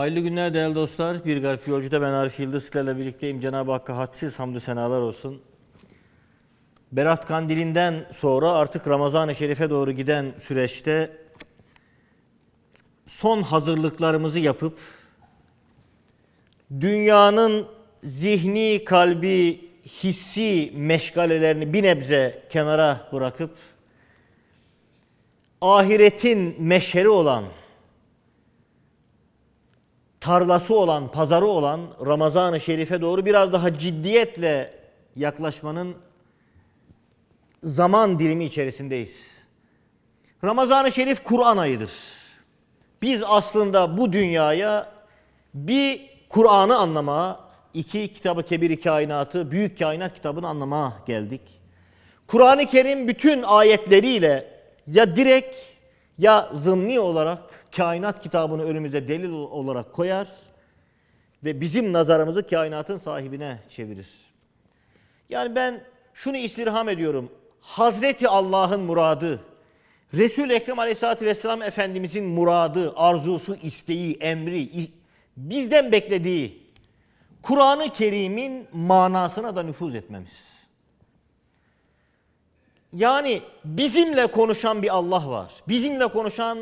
Hayırlı günler değerli dostlar. Bir Garip Yolcu'da ben Arif Yıldız sizlerle birlikteyim. Cenab-ı Hakk'a hadsiz hamdü senalar olsun. Berat Kandili'nden sonra artık Ramazan-ı Şerif'e doğru giden süreçte son hazırlıklarımızı yapıp dünyanın zihni, kalbi, hissi meşgalelerini bir nebze kenara bırakıp ahiretin meşheri olan tarlası olan, pazarı olan Ramazan-ı Şerif'e doğru biraz daha ciddiyetle yaklaşmanın zaman dilimi içerisindeyiz. Ramazan-ı Şerif Kur'an ayıdır. Biz aslında bu dünyaya bir Kur'an'ı anlamaya, iki kitabı kebiri kainatı, büyük kainat kitabını anlamaya geldik. Kur'an-ı Kerim bütün ayetleriyle ya direkt ya zımni olarak kainat kitabını önümüze delil olarak koyar ve bizim nazarımızı kainatın sahibine çevirir. Yani ben şunu istirham ediyorum. Hazreti Allah'ın muradı, Resul-i Ekrem Aleyhisselatü Vesselam Efendimizin muradı, arzusu, isteği, emri, bizden beklediği Kur'an-ı Kerim'in manasına da nüfuz etmemiz. Yani bizimle konuşan bir Allah var. Bizimle konuşan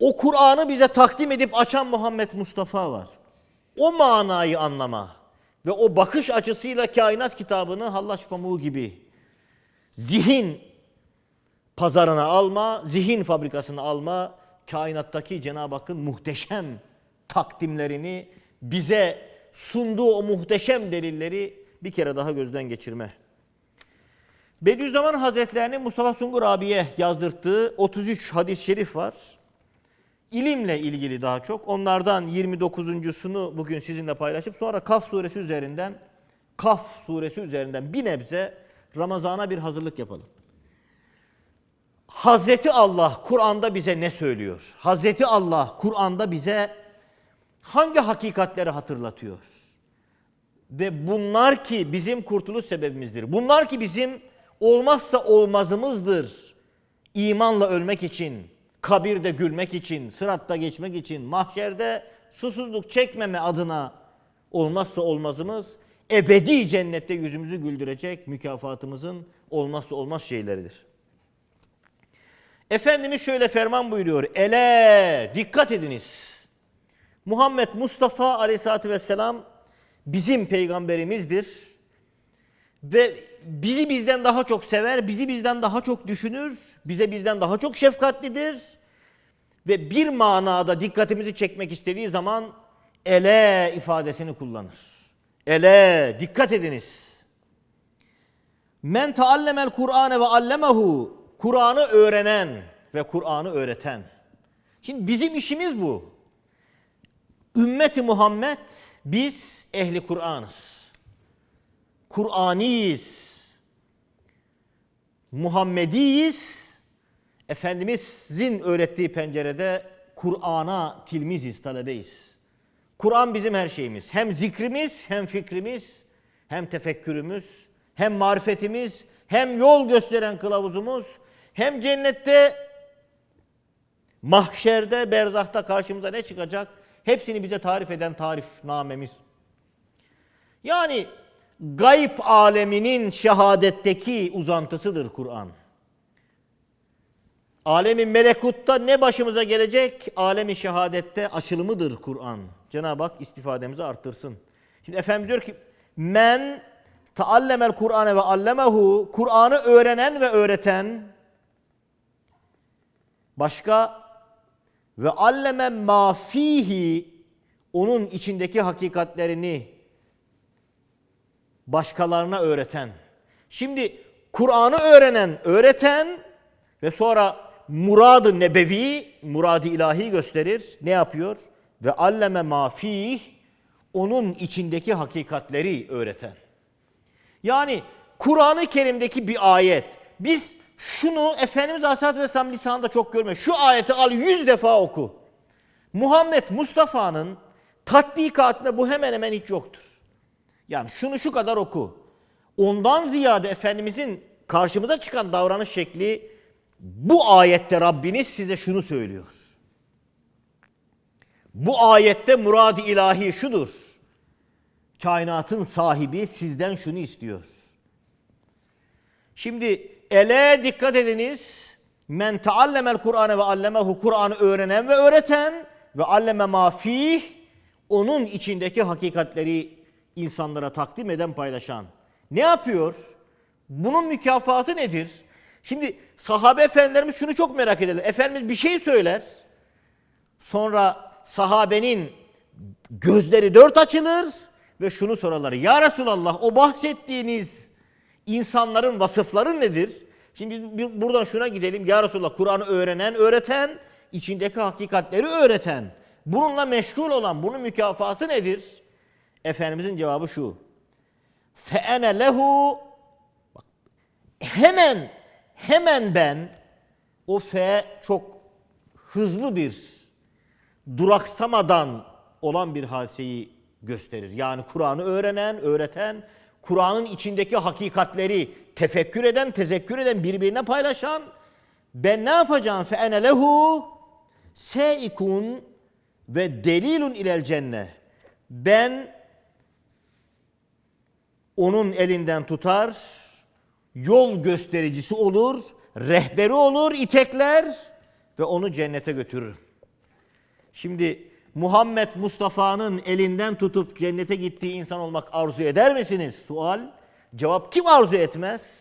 o Kur'an'ı bize takdim edip açan Muhammed Mustafa var. O manayı anlama ve o bakış açısıyla kainat kitabını hallaç pamuğu gibi zihin pazarına alma, zihin fabrikasına alma, kainattaki Cenab-ı Hakk'ın muhteşem takdimlerini bize sunduğu o muhteşem delilleri bir kere daha gözden geçirme. Bediüzzaman Hazretlerinin Mustafa Sungur abiye yazdırttığı 33 hadis-i şerif var. İlimle ilgili daha çok. Onlardan 29.sunu bugün sizinle paylaşıp sonra Kaf suresi üzerinden Kaf suresi üzerinden bir nebze Ramazan'a bir hazırlık yapalım. Hazreti Allah Kur'an'da bize ne söylüyor? Hazreti Allah Kur'an'da bize hangi hakikatleri hatırlatıyor? Ve bunlar ki bizim kurtuluş sebebimizdir. Bunlar ki bizim olmazsa olmazımızdır. İmanla ölmek için, kabirde gülmek için, sıratta geçmek için, mahşerde susuzluk çekmeme adına olmazsa olmazımız ebedi cennette yüzümüzü güldürecek mükafatımızın olmazsa olmaz şeyleridir. Efendimiz şöyle ferman buyuruyor. Ele dikkat ediniz. Muhammed Mustafa aleyhissalatü vesselam bizim peygamberimizdir. Ve bizi bizden daha çok sever, bizi bizden daha çok düşünür, bize bizden daha çok şefkatlidir. Ve bir manada dikkatimizi çekmek istediği zaman ele ifadesini kullanır. Ele dikkat ediniz. Men taallemel Kur'ane ve allemehu Kur'an'ı öğrenen ve Kur'an'ı öğreten. Şimdi bizim işimiz bu. Ümmeti Muhammed biz ehli Kur'an'ız. Kur'aniyiz. Muhammediyiz. Efendimizin öğrettiği pencerede Kur'an'a tilmiziz, talebeyiz. Kur'an bizim her şeyimiz. Hem zikrimiz, hem fikrimiz, hem tefekkürümüz, hem marifetimiz, hem yol gösteren kılavuzumuz, hem cennette, mahşerde, berzahta karşımıza ne çıkacak? Hepsini bize tarif eden tarifnamemiz. Yani gayb aleminin şehadetteki uzantısıdır Kur'an. Alemin melekutta ne başımıza gelecek? Alemi şehadette açılımıdır Kur'an. Cenab-ı Hak istifademizi arttırsın. Şimdi Efendimiz diyor ki men taallemel Kur'ane ve allemehu Kur'an'ı öğrenen ve öğreten başka ve alleme ma fihi onun içindeki hakikatlerini başkalarına öğreten. Şimdi Kur'an'ı öğrenen, öğreten ve sonra muradı nebevi, muradı ilahi gösterir. Ne yapıyor? Ve alleme ma fih onun içindeki hakikatleri öğreten. Yani Kur'an-ı Kerim'deki bir ayet. Biz şunu Efendimiz Aleyhisselatü Vesselam lisanında çok görme. Şu ayeti al yüz defa oku. Muhammed Mustafa'nın tatbikatında bu hemen hemen hiç yoktur. Yani şunu şu kadar oku. Ondan ziyade Efendimizin karşımıza çıkan davranış şekli bu ayette Rabbiniz size şunu söylüyor. Bu ayette murad-ı ilahi şudur. Kainatın sahibi sizden şunu istiyor. Şimdi ele dikkat ediniz. Men taallemel Kur'ane ve allemehu Kur'an'ı öğrenen ve öğreten ve alleme ma fih onun içindeki hakikatleri insanlara takdim eden paylaşan. Ne yapıyor? Bunun mükafatı nedir? Şimdi sahabe efendilerimiz şunu çok merak ederler. Efendimiz bir şey söyler. Sonra sahabenin gözleri dört açılır ve şunu sorarlar. Ya Resulallah o bahsettiğiniz insanların vasıfları nedir? Şimdi biz buradan şuna gidelim. Ya Resulallah Kur'an'ı öğrenen, öğreten, içindeki hakikatleri öğreten. Bununla meşgul olan, bunun mükafatı nedir? Efendimizin cevabı şu. Feene lehu Bak, hemen hemen ben o fe çok hızlı bir duraksamadan olan bir hadiseyi gösterir. Yani Kur'an'ı öğrenen, öğreten, Kur'an'ın içindeki hakikatleri tefekkür eden, tezekkür eden, birbirine paylaşan ben ne yapacağım? Fe ene lehu seikun ve delilun ilel cenne. Ben onun elinden tutar, yol göstericisi olur, rehberi olur, itekler ve onu cennete götürür. Şimdi Muhammed Mustafa'nın elinden tutup cennete gittiği insan olmak arzu eder misiniz? Sual. Cevap kim arzu etmez?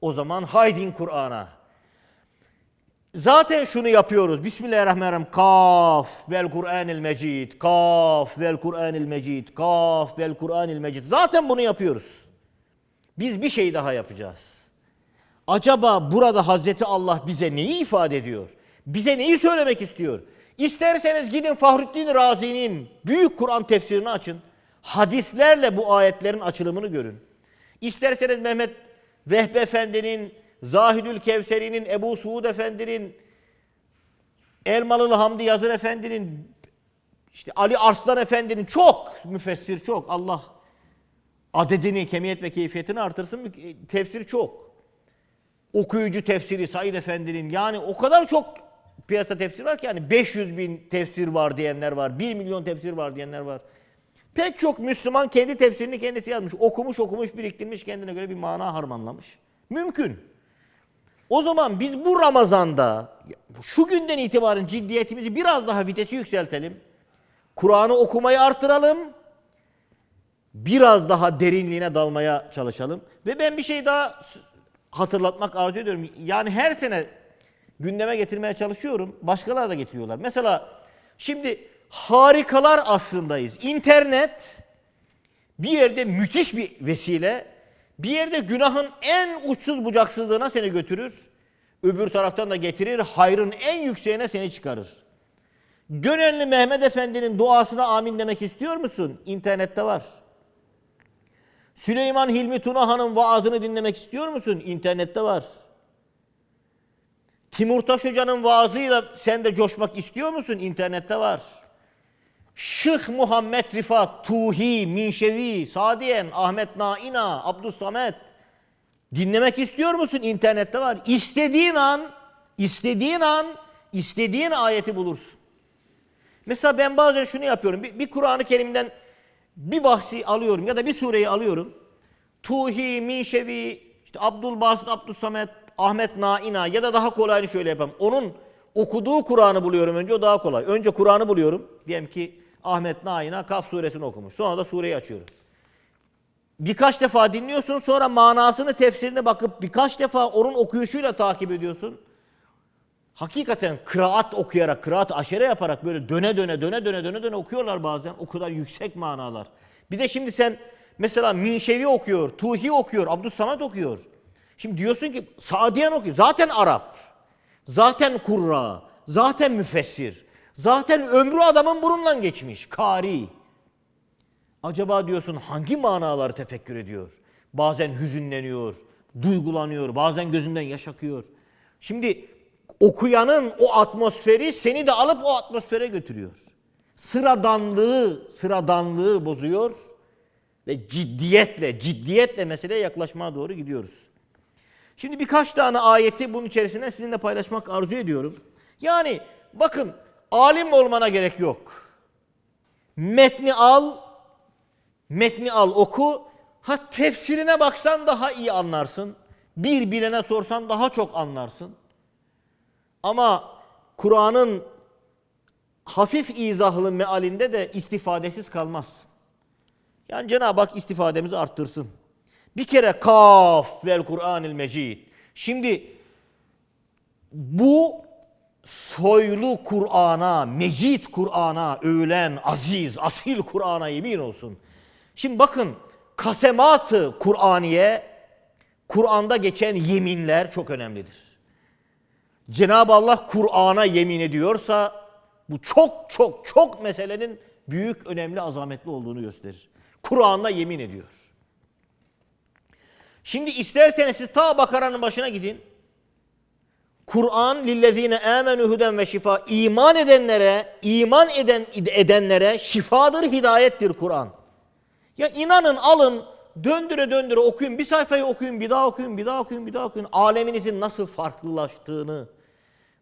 O zaman haydin Kur'an'a. Zaten şunu yapıyoruz. Bismillahirrahmanirrahim. Kaf vel Kur'anil Mecid. Kaf vel Kur'anil Mecid. Kaf vel Kur'anil Mecid. Zaten bunu yapıyoruz. Biz bir şey daha yapacağız. Acaba burada Hazreti Allah bize neyi ifade ediyor? Bize neyi söylemek istiyor? İsterseniz gidin Fahrettin Razi'nin büyük Kur'an tefsirini açın. Hadislerle bu ayetlerin açılımını görün. İsterseniz Mehmet Vehbi Efendi'nin, Zahidül Kevseri'nin, Ebu Suud Efendi'nin, Elmalılı Hamdi Yazır Efendi'nin, işte Ali Arslan Efendi'nin çok müfessir çok. Allah adedini, kemiyet ve keyfiyetini artırsın. Mü- Tefsir çok. Okuyucu tefsiri Said Efendi'nin yani o kadar çok piyasada tefsir var ki yani 500 bin tefsir var diyenler var. 1 milyon tefsir var diyenler var. Pek çok Müslüman kendi tefsirini kendisi yazmış. Okumuş okumuş biriktirmiş kendine göre bir mana harmanlamış. Mümkün. O zaman biz bu Ramazan'da şu günden itibaren ciddiyetimizi biraz daha vitesi yükseltelim. Kur'an'ı okumayı artıralım biraz daha derinliğine dalmaya çalışalım. Ve ben bir şey daha hatırlatmak arzu ediyorum. Yani her sene gündeme getirmeye çalışıyorum. Başkaları da getiriyorlar. Mesela şimdi harikalar aslındayız. İnternet bir yerde müthiş bir vesile, bir yerde günahın en uçsuz bucaksızlığına seni götürür. Öbür taraftan da getirir, hayrın en yükseğine seni çıkarır. Gönenli Mehmet Efendi'nin duasına amin demek istiyor musun? İnternette var. Süleyman Hilmi Tunahan'ın vaazını dinlemek istiyor musun? İnternette var. Timur Taş Hoca'nın vaazıyla sen de coşmak istiyor musun? İnternette var. Şıh Muhammed Rifat, Tuhi, Minşevi, Sadiyen, Ahmet Naina, Abdüsamet. Dinlemek istiyor musun? İnternette var. İstediğin an, istediğin an, istediğin ayeti bulursun. Mesela ben bazen şunu yapıyorum. Bir, bir Kur'an-ı Kerim'den bir bahsi alıyorum ya da bir sureyi alıyorum. Tuhi, Minşevi, işte Abdülbasit, Abdüsamet, Ahmet Naina ya da daha kolayını şöyle yapayım. Onun okuduğu Kur'an'ı buluyorum önce o daha kolay. Önce Kur'an'ı buluyorum. Diyelim ki Ahmet Naina Kaf suresini okumuş. Sonra da sureyi açıyorum. Birkaç defa dinliyorsun sonra manasını tefsirine bakıp birkaç defa onun okuyuşuyla takip ediyorsun. Hakikaten kıraat okuyarak, kıraat aşere yaparak böyle döne döne döne döne döne döne okuyorlar bazen. O kadar yüksek manalar. Bir de şimdi sen mesela Minşevi okuyor, Tuhi okuyor, Abdüssamet okuyor. Şimdi diyorsun ki Sadiyen okuyor. Zaten Arap. Zaten kurra. Zaten müfessir. Zaten ömrü adamın burundan geçmiş. Kari. Acaba diyorsun hangi manaları tefekkür ediyor? Bazen hüzünleniyor, duygulanıyor, bazen gözünden yaş akıyor. Şimdi okuyanın o atmosferi seni de alıp o atmosfere götürüyor. Sıradanlığı, sıradanlığı bozuyor ve ciddiyetle, ciddiyetle meseleye yaklaşmaya doğru gidiyoruz. Şimdi birkaç tane ayeti bunun içerisinde sizinle paylaşmak arzu ediyorum. Yani bakın alim olmana gerek yok. Metni al, metni al oku. Ha tefsirine baksan daha iyi anlarsın. Bir bilene sorsan daha çok anlarsın. Ama Kur'an'ın hafif izahlı mealinde de istifadesiz kalmazsın. Yani Cenab-ı Hak istifademizi arttırsın. Bir kere kaf vel Kur'anil mecid. Şimdi bu soylu Kur'an'a, mecid Kur'an'a, övülen aziz, asil Kur'an'a yemin olsun. Şimdi bakın kasematı Kur'aniye, Kur'an'da geçen yeminler çok önemlidir. Cenab-ı Allah Kur'an'a yemin ediyorsa bu çok çok çok meselenin büyük, önemli, azametli olduğunu gösterir. Kur'an'la yemin ediyor. Şimdi isterseniz siz ta Bakara'nın başına gidin. Kur'an lillezine amenu huden ve şifa iman edenlere, iman eden edenlere şifadır, hidayettir Kur'an. Ya inanın, alın, döndüre döndüre okuyun. Bir sayfayı okuyun, bir daha okuyun, bir daha okuyun, bir daha okuyun. Aleminizin nasıl farklılaştığını,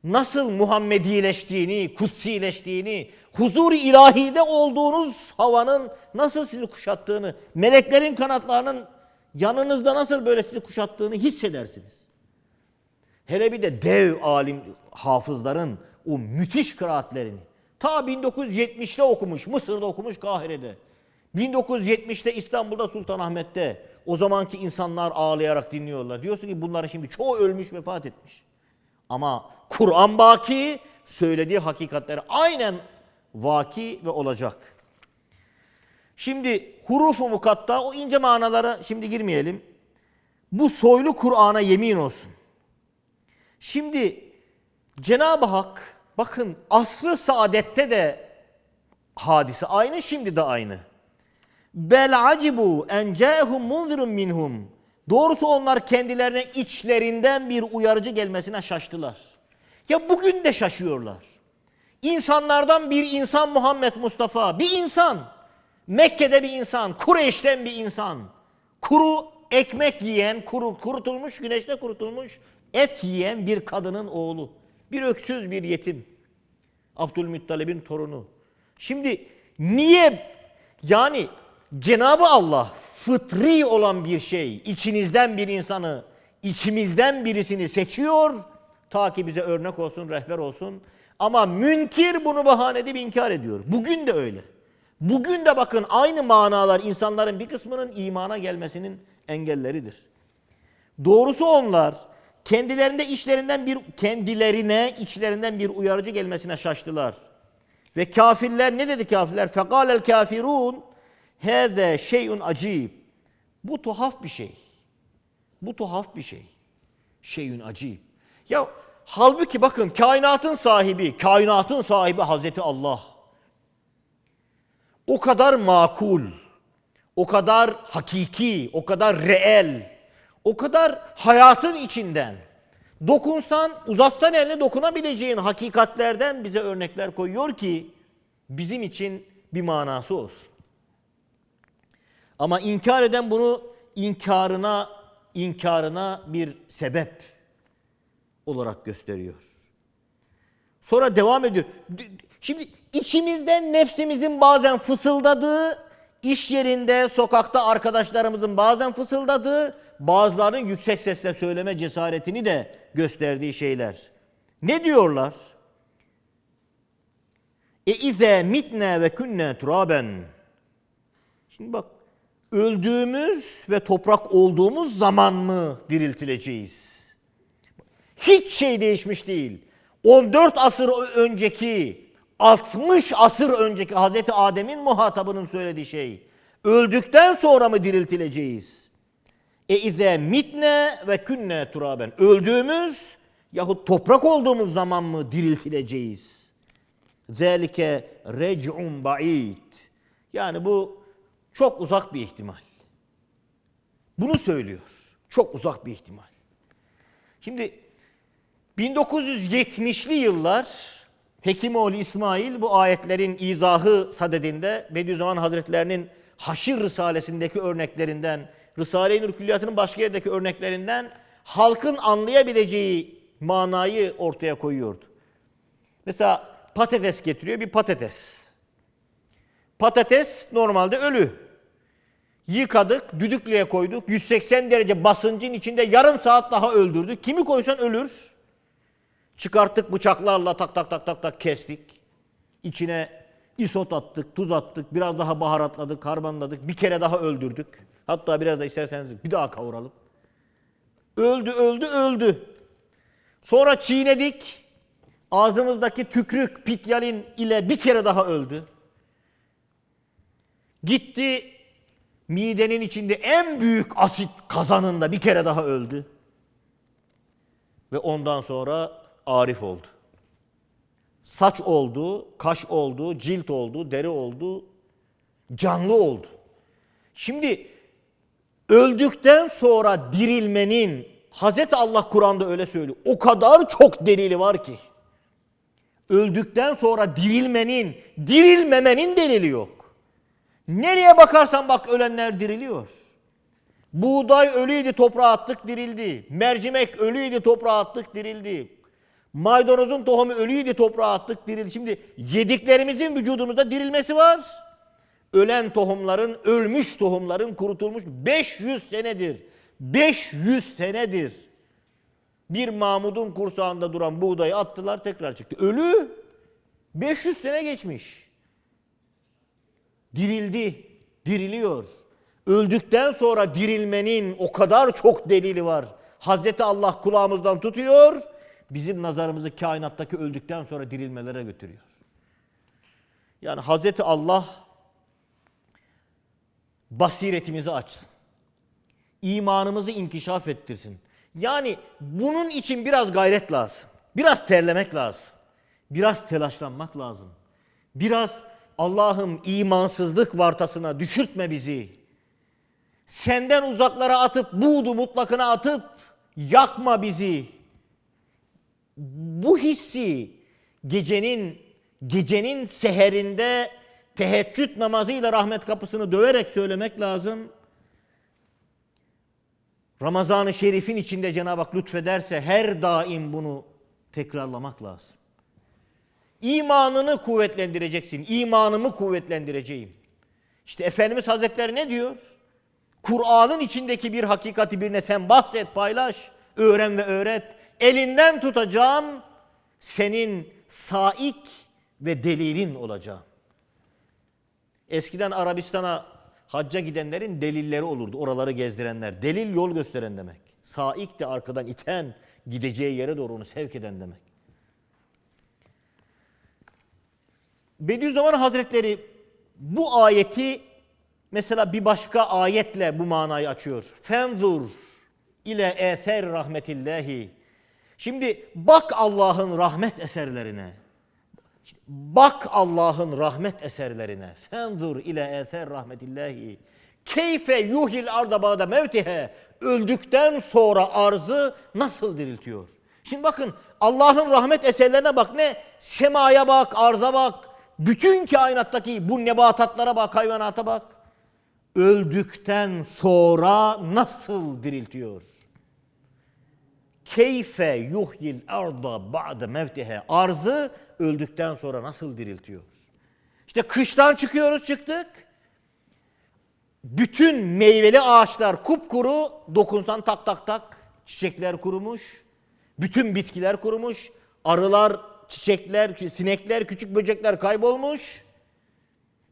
nasıl Muhammedileştiğini, kutsileştiğini, huzur ilahide olduğunuz havanın nasıl sizi kuşattığını, meleklerin kanatlarının yanınızda nasıl böyle sizi kuşattığını hissedersiniz. Hele bir de dev alim hafızların o müthiş kıraatlerini. Ta 1970'te okumuş, Mısır'da okumuş, Kahire'de. 1970'te İstanbul'da Sultanahmet'te. O zamanki insanlar ağlayarak dinliyorlar. Diyorsun ki bunların şimdi çoğu ölmüş, vefat etmiş. Ama Kur'an baki, söylediği hakikatleri aynen vaki ve olacak. Şimdi hurufu mukatta o ince manalara şimdi girmeyelim. Bu soylu Kur'an'a yemin olsun. Şimdi Cenab-ı Hak bakın asrı saadette de hadise aynı şimdi de aynı. Bel acibu en ca'hum munzirun minhum. Doğrusu onlar kendilerine içlerinden bir uyarıcı gelmesine şaştılar. Ya bugün de şaşıyorlar. İnsanlardan bir insan Muhammed Mustafa, bir insan. Mekke'de bir insan, Kureyş'ten bir insan. Kuru ekmek yiyen, kuru, kurutulmuş, güneşte kurutulmuş et yiyen bir kadının oğlu. Bir öksüz bir yetim. Abdülmuttalib'in torunu. Şimdi niye yani Cenabı Allah fıtri olan bir şey, içinizden bir insanı, içimizden birisini seçiyor ta ki bize örnek olsun, rehber olsun. Ama münkir bunu bahane edip inkar ediyor. Bugün de öyle. Bugün de bakın aynı manalar insanların bir kısmının imana gelmesinin engelleridir. Doğrusu onlar kendilerinde işlerinden bir kendilerine içlerinden bir uyarıcı gelmesine şaştılar. Ve kafirler ne dedi kafirler? Fekalel kafirun hâze şeyun acib. Bu tuhaf bir şey. Bu tuhaf bir şey. Şeyun acib. Ya halbuki bakın kainatın sahibi, kainatın sahibi Hazreti Allah. O kadar makul, o kadar hakiki, o kadar reel, o kadar hayatın içinden dokunsan, uzatsan elini dokunabileceğin hakikatlerden bize örnekler koyuyor ki bizim için bir manası olsun. Ama inkar eden bunu inkarına inkarına bir sebep olarak gösteriyor. Sonra devam ediyor. Şimdi içimizden nefsimizin bazen fısıldadığı, iş yerinde, sokakta arkadaşlarımızın bazen fısıldadığı, bazılarının yüksek sesle söyleme cesaretini de gösterdiği şeyler. Ne diyorlar? E ize mitne ve künne turaben. Şimdi bak öldüğümüz ve toprak olduğumuz zaman mı diriltileceğiz? Hiç şey değişmiş değil. 14 asır önceki, 60 asır önceki Hazreti Adem'in muhatabının söylediği şey. Öldükten sonra mı diriltileceğiz? E ize mitne ve künne turaben. Öldüğümüz yahut toprak olduğumuz zaman mı diriltileceğiz? Zelike rec'un ba'id. Yani bu çok uzak bir ihtimal. Bunu söylüyor. Çok uzak bir ihtimal. Şimdi 1970'li yıllar Hekimoğlu İsmail bu ayetlerin izahı sadedinde Bediüzzaman Hazretlerinin Haşir Risalesindeki örneklerinden, Risale-i Nur Külliyatı'nın başka yerdeki örneklerinden halkın anlayabileceği manayı ortaya koyuyordu. Mesela patates getiriyor, bir patates. Patates normalde ölü. Yıkadık, düdüklüye koyduk. 180 derece basıncın içinde yarım saat daha öldürdük. Kimi koysan ölür. Çıkarttık bıçaklarla tak tak tak tak tak kestik. İçine isot attık, tuz attık, biraz daha baharatladık, karbonladık. Bir kere daha öldürdük. Hatta biraz da isterseniz bir daha kavuralım. Öldü, öldü, öldü. Sonra çiğnedik. Ağzımızdaki tükrük, pityalin ile bir kere daha öldü. Gitti midenin içinde en büyük asit kazanında bir kere daha öldü. Ve ondan sonra arif oldu. Saç oldu, kaş oldu, cilt oldu, deri oldu, canlı oldu. Şimdi öldükten sonra dirilmenin Hazreti Allah Kur'an'da öyle söylüyor. O kadar çok delili var ki. Öldükten sonra dirilmenin, dirilmemenin delili yok. Nereye bakarsan bak ölenler diriliyor. Buğday ölüydü toprağa attık dirildi. Mercimek ölüydü toprağa attık dirildi. Maydanozun tohumu ölüydü toprağa attık dirildi. Şimdi yediklerimizin vücudumuzda dirilmesi var. Ölen tohumların, ölmüş tohumların kurutulmuş 500 senedir. 500 senedir. Bir Mahmud'un kursağında duran buğdayı attılar tekrar çıktı. Ölü 500 sene geçmiş. Dirildi, diriliyor. Öldükten sonra dirilmenin o kadar çok delili var. Hazreti Allah kulağımızdan tutuyor, bizim nazarımızı kainattaki öldükten sonra dirilmelere götürüyor. Yani Hazreti Allah basiretimizi açsın. İmanımızı inkişaf ettirsin. Yani bunun için biraz gayret lazım. Biraz terlemek lazım. Biraz telaşlanmak lazım. Biraz Allah'ım imansızlık vartasına düşürtme bizi. Senden uzaklara atıp buğdu mutlakına atıp yakma bizi. Bu hissi gecenin gecenin seherinde teheccüd namazıyla rahmet kapısını döverek söylemek lazım. Ramazan-ı Şerif'in içinde Cenab-ı Hak lütfederse her daim bunu tekrarlamak lazım. İmanını kuvvetlendireceksin. İmanımı kuvvetlendireceğim. İşte Efendimiz Hazretleri ne diyor? Kur'an'ın içindeki bir hakikati birine sen bahset, paylaş, öğren ve öğret. Elinden tutacağım, senin saik ve delilin olacağım. Eskiden Arabistan'a hacca gidenlerin delilleri olurdu. Oraları gezdirenler. Delil yol gösteren demek. Saik de arkadan iten, gideceği yere doğru onu sevk eden demek. Bediüzzaman Hazretleri bu ayeti mesela bir başka ayetle bu manayı açıyor. Fenzur ile eser rahmetillahi. Şimdi bak Allah'ın rahmet eserlerine. Bak Allah'ın rahmet eserlerine. Fenzur ile eser rahmetillahi. Keyfe yuhil arda ba'de mevtihe. Öldükten sonra arzı nasıl diriltiyor? Şimdi bakın Allah'ın rahmet eserlerine bak ne? Semaya bak, arza bak. Bütün kainattaki bu nebatatlara bak, hayvanata bak. Öldükten sonra nasıl diriltiyor? Keyfe yuhyil arda ba'de mevtihe. Arzı öldükten sonra nasıl diriltiyor? İşte kıştan çıkıyoruz çıktık. Bütün meyveli ağaçlar kupkuru dokunsan tak tak tak çiçekler kurumuş. Bütün bitkiler kurumuş. Arılar, çiçekler, sinekler, küçük böcekler kaybolmuş.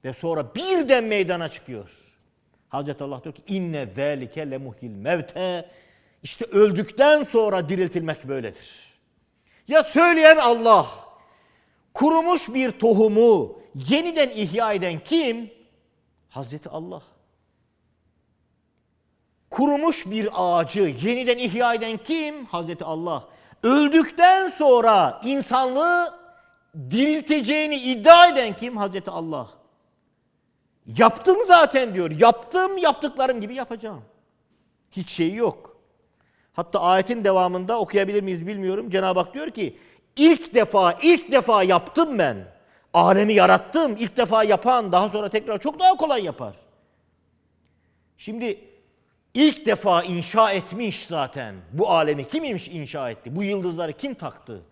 Ve sonra birden meydana çıkıyor. Hazreti Allah diyor ki inne zâlike lemuhil mevte. İşte öldükten sonra diriltilmek böyledir. Ya söyleyen Allah, kurumuş bir tohumu yeniden ihya eden kim? Hazreti Allah. Kurumuş bir ağacı yeniden ihya eden kim? Hazreti Allah. Öldükten sonra insanlığı dirilteceğini iddia eden kim? Hazreti Allah. Yaptım zaten diyor. Yaptım yaptıklarım gibi yapacağım. Hiç şeyi yok. Hatta ayetin devamında okuyabilir miyiz bilmiyorum. Cenab-ı Hak diyor ki ilk defa ilk defa yaptım ben. Alemi yarattım. İlk defa yapan daha sonra tekrar çok daha kolay yapar. Şimdi ilk defa inşa etmiş zaten. Bu alemi kim imiş inşa etti? Bu yıldızları kim taktı?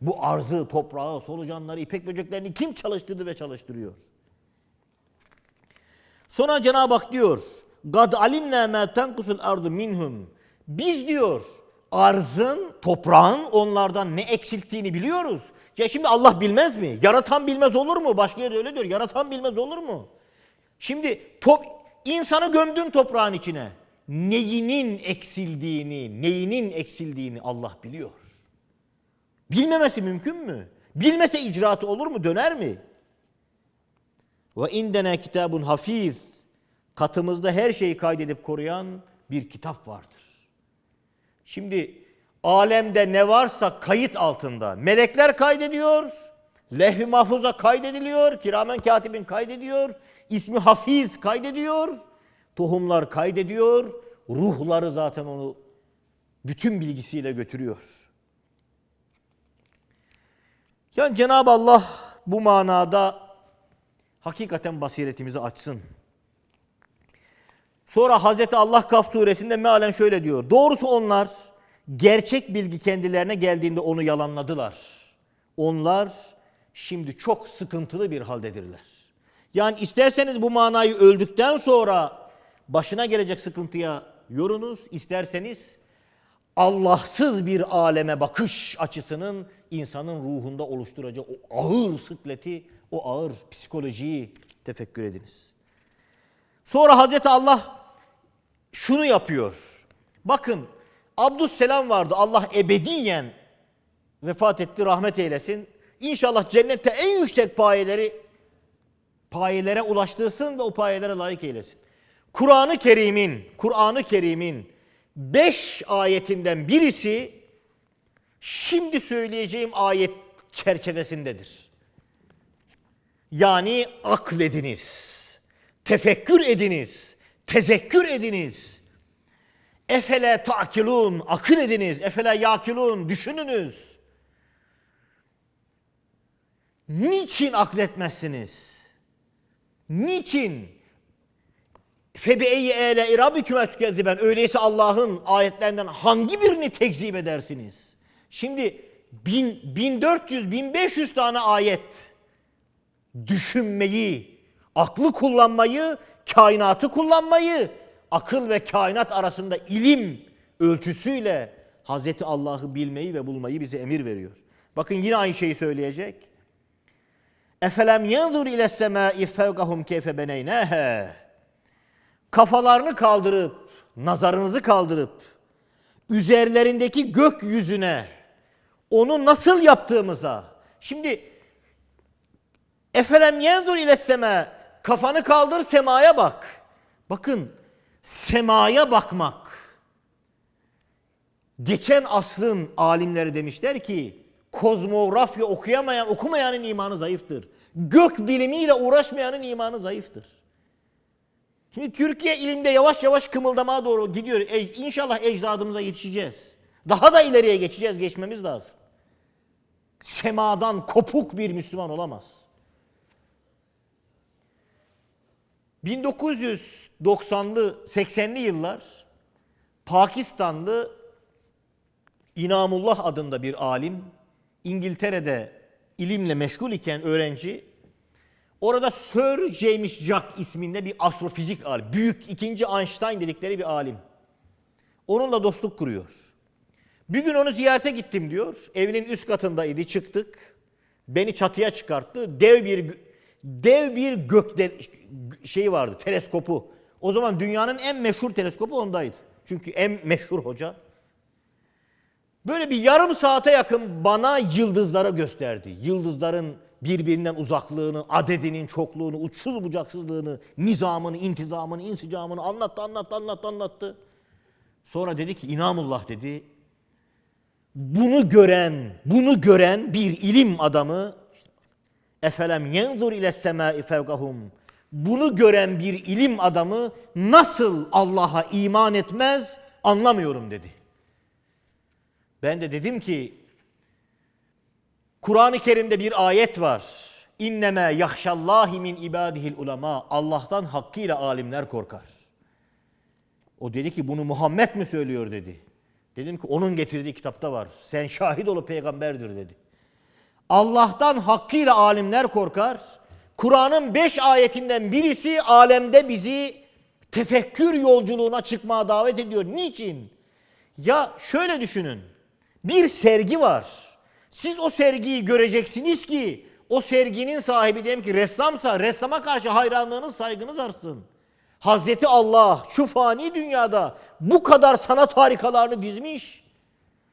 Bu arzı, toprağı, solucanları, ipek böceklerini kim çalıştırdı ve çalıştırıyor? Sonra Cenab-ı Hak diyor. Gad alimna ma tenkusul ardu minhum. Biz diyor arzın, toprağın onlardan ne eksilttiğini biliyoruz. Ya şimdi Allah bilmez mi? Yaratan bilmez olur mu? Başka yerde öyle diyor. Yaratan bilmez olur mu? Şimdi top, insanı gömdün toprağın içine. Neyinin eksildiğini, neyinin eksildiğini Allah biliyor. Bilmemesi mümkün mü? Bilmese icraatı olur mu? Döner mi? Ve indene kitabun hafiz. Katımızda her şeyi kaydedip koruyan bir kitap vardır. Şimdi alemde ne varsa kayıt altında. Melekler kaydediyor. Lehvi mahfuza kaydediliyor. Kiramen katibin kaydediyor. İsmi hafiz kaydediyor. Tohumlar kaydediyor. Ruhları zaten onu bütün bilgisiyle götürüyor. Yani Cenab-ı Allah bu manada hakikaten basiretimizi açsın. Sonra Hazreti Allah Kaf suresinde mealen şöyle diyor. Doğrusu onlar gerçek bilgi kendilerine geldiğinde onu yalanladılar. Onlar şimdi çok sıkıntılı bir haldedirler. Yani isterseniz bu manayı öldükten sonra başına gelecek sıkıntıya yorunuz. isterseniz Allahsız bir aleme bakış açısının insanın ruhunda oluşturacağı o ağır sıkleti, o ağır psikolojiyi tefekkür ediniz. Sonra Hazreti Allah şunu yapıyor. Bakın Abdüsselam vardı. Allah ebediyen vefat etti, rahmet eylesin. İnşallah cennette en yüksek payeleri payelere ulaştırsın ve o payelere layık eylesin. Kur'an-ı Kerim'in, Kur'an-ı Kerim'in beş ayetinden birisi şimdi söyleyeceğim ayet çerçevesindedir. Yani aklediniz, tefekkür ediniz, tezekkür ediniz. Efele ta'kilun, akıl ediniz. Efele yakilun, düşününüz. Niçin akletmezsiniz? Niçin? Febe'yi ele irabiküme tükezziben. Öyleyse Allah'ın ayetlerinden hangi birini tekzip edersiniz? Şimdi bin, 1400, 1500 tane ayet düşünmeyi, aklı kullanmayı, kainatı kullanmayı, akıl ve kainat arasında ilim ölçüsüyle Hazreti Allah'ı bilmeyi ve bulmayı bize emir veriyor. Bakın yine aynı şeyi söyleyecek. Efelem yanzur ile semai fevkahum keyfe beneynehe. Kafalarını kaldırıp, nazarınızı kaldırıp, üzerlerindeki gökyüzüne onu nasıl yaptığımıza. Şimdi Efelem yendur ile sema. Kafanı kaldır semaya bak. Bakın semaya bakmak. Geçen asrın alimleri demişler ki kozmografya okuyamayan, okumayanın imanı zayıftır. Gök bilimiyle uğraşmayanın imanı zayıftır. Şimdi Türkiye ilimde yavaş yavaş kımıldamaya doğru gidiyor. E, inşallah ecdadımıza yetişeceğiz. Daha da ileriye geçeceğiz, geçmemiz lazım. Semadan kopuk bir Müslüman olamaz. 1990'lı 80'li yıllar Pakistanlı İnamullah adında bir alim İngiltere'de ilimle meşgul iken öğrenci orada Sir James Jack isminde bir astrofizik alim, büyük ikinci Einstein dedikleri bir alim. Onunla dostluk kuruyor. Bir gün onu ziyarete gittim diyor. Evinin üst katındaydı çıktık. Beni çatıya çıkarttı. Dev bir dev bir gökte şey vardı teleskopu. O zaman dünyanın en meşhur teleskopu ondaydı. Çünkü en meşhur hoca. Böyle bir yarım saate yakın bana yıldızları gösterdi. Yıldızların birbirinden uzaklığını, adedinin çokluğunu, uçsuz bucaksızlığını, nizamını, intizamını, insicamını anlattı, anlattı, anlattı, anlattı. Sonra dedi ki inamullah dedi. Bunu gören, bunu gören bir ilim adamı Efelem yenzur ile semai fevkahum. Bunu gören bir ilim adamı nasıl Allah'a iman etmez anlamıyorum dedi. Ben de dedim ki Kur'an-ı Kerim'de bir ayet var. İnneme yahşallahi min ibadihil ulema. Allah'tan hakkıyla alimler korkar. O dedi ki bunu Muhammed mi söylüyor dedi. Dedim ki onun getirdiği kitapta var. Sen şahit olup peygamberdir dedi. Allah'tan hakkıyla alimler korkar. Kur'an'ın beş ayetinden birisi alemde bizi tefekkür yolculuğuna çıkmaya davet ediyor. Niçin? Ya şöyle düşünün. Bir sergi var. Siz o sergiyi göreceksiniz ki o serginin sahibi diyelim ki ressamsa ressama karşı hayranlığınız saygınız artsın. Hazreti Allah şu fani dünyada bu kadar sanat harikalarını dizmiş.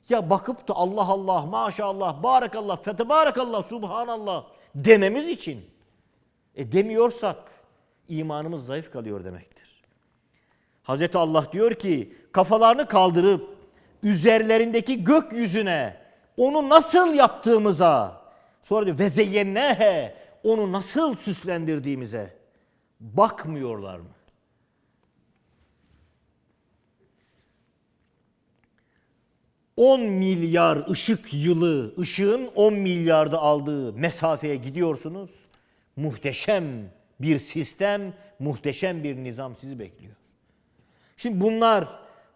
Ya bakıp da Allah Allah maşallah barakallah fetebarakallah subhanallah dememiz için. E demiyorsak imanımız zayıf kalıyor demektir. Hazreti Allah diyor ki kafalarını kaldırıp üzerlerindeki gökyüzüne onu nasıl yaptığımıza sonra diyor ve zeyyennehe onu nasıl süslendirdiğimize bakmıyorlar mı? On milyar ışık yılı, ışığın 10 milyarda aldığı mesafeye gidiyorsunuz. Muhteşem bir sistem, muhteşem bir nizam sizi bekliyor. Şimdi bunlar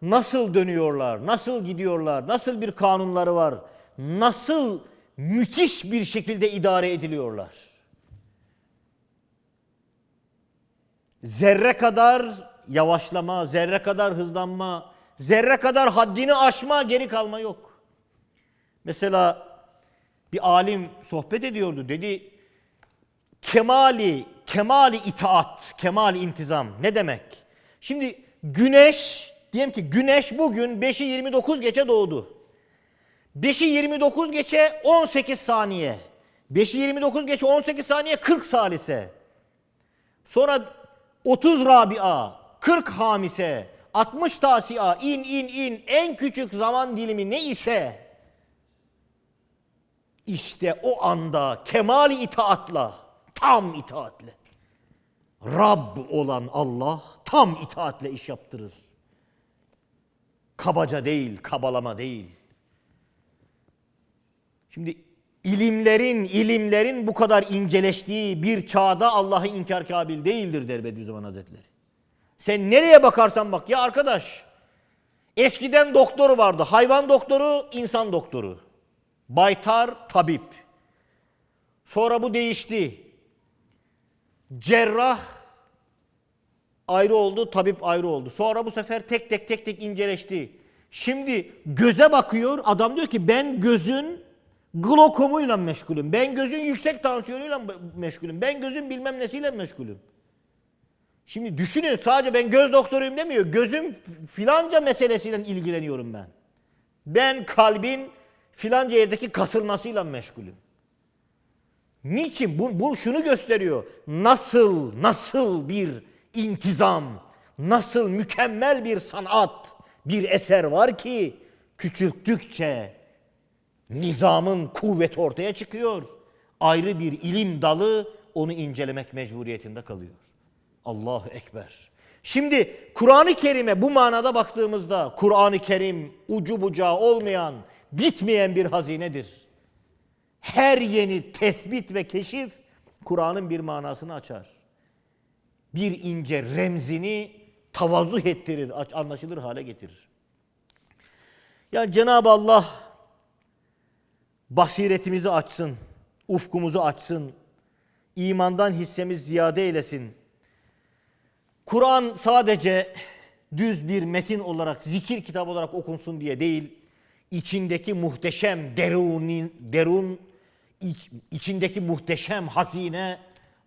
nasıl dönüyorlar, nasıl gidiyorlar, nasıl bir kanunları var, nasıl müthiş bir şekilde idare ediliyorlar. Zerre kadar yavaşlama, zerre kadar hızlanma, zerre kadar haddini aşma, geri kalma yok. Mesela bir alim sohbet ediyordu. Dedi kemali, kemali itaat, kemali intizam ne demek? Şimdi güneş, diyelim ki güneş bugün 5'i 29 geçe doğdu. 5'i 29 geçe 18 saniye. 5'i 29 geçe 18 saniye 40 salise. Sonra 30 rabia, 40 hamise, 60 tasia, in in in en küçük zaman dilimi ne ise işte o anda kemali itaatla, tam itaatle Rab olan Allah tam itaatle iş yaptırır. Kabaca değil, kabalama değil. Şimdi ilimlerin, ilimlerin bu kadar inceleştiği bir çağda Allah'ı inkar kabil değildir der Bediüzzaman Hazretleri. Sen nereye bakarsan bak ya arkadaş. Eskiden doktor vardı. Hayvan doktoru, insan doktoru. Baytar, tabip. Sonra bu değişti. Cerrah ayrı oldu, tabip ayrı oldu. Sonra bu sefer tek tek tek tek inceleşti. Şimdi göze bakıyor. Adam diyor ki ben gözün glokomuyla meşgulüm. Ben gözün yüksek tansiyonuyla meşgulüm. Ben gözün bilmem nesiyle meşgulüm. Şimdi düşünün sadece ben göz doktoruyum demiyor. Gözüm filanca meselesiyle ilgileniyorum ben. Ben kalbin filanca yerdeki kasılmasıyla meşgulüm. Niçin? Bu, bu şunu gösteriyor. Nasıl, nasıl bir intizam, nasıl mükemmel bir sanat, bir eser var ki küçülttükçe nizamın kuvveti ortaya çıkıyor. Ayrı bir ilim dalı onu incelemek mecburiyetinde kalıyor. Allahu Ekber. Şimdi Kur'an-ı Kerim'e bu manada baktığımızda Kur'an-ı Kerim ucu bucağı olmayan, bitmeyen bir hazinedir. Her yeni tespit ve keşif Kur'an'ın bir manasını açar. Bir ince remzini tavazuh ettirir, anlaşılır hale getirir. Ya Cenab-ı Allah basiretimizi açsın, ufkumuzu açsın, imandan hissemiz ziyade eylesin. Kur'an sadece düz bir metin olarak, zikir kitabı olarak okunsun diye değil, içindeki muhteşem derun, iç, içindeki muhteşem hazine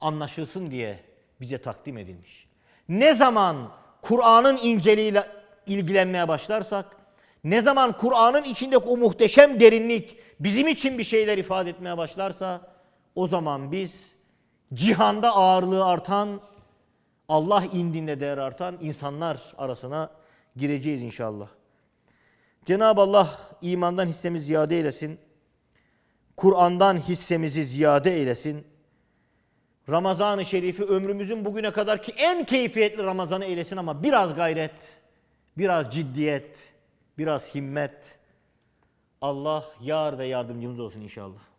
anlaşılsın diye bize takdim edilmiş. Ne zaman Kur'an'ın inceliğiyle ilgilenmeye başlarsak, ne zaman Kur'an'ın içindeki o muhteşem derinlik bizim için bir şeyler ifade etmeye başlarsa, o zaman biz cihanda ağırlığı artan, Allah indinde değer artan insanlar arasına gireceğiz inşallah. Cenab-ı Allah imandan hissemizi ziyade eylesin. Kur'an'dan hissemizi ziyade eylesin. Ramazan-ı Şerif'i ömrümüzün bugüne kadarki en keyfiyetli Ramazan'ı eylesin ama biraz gayret, biraz ciddiyet, biraz himmet. Allah yar ve yardımcımız olsun inşallah.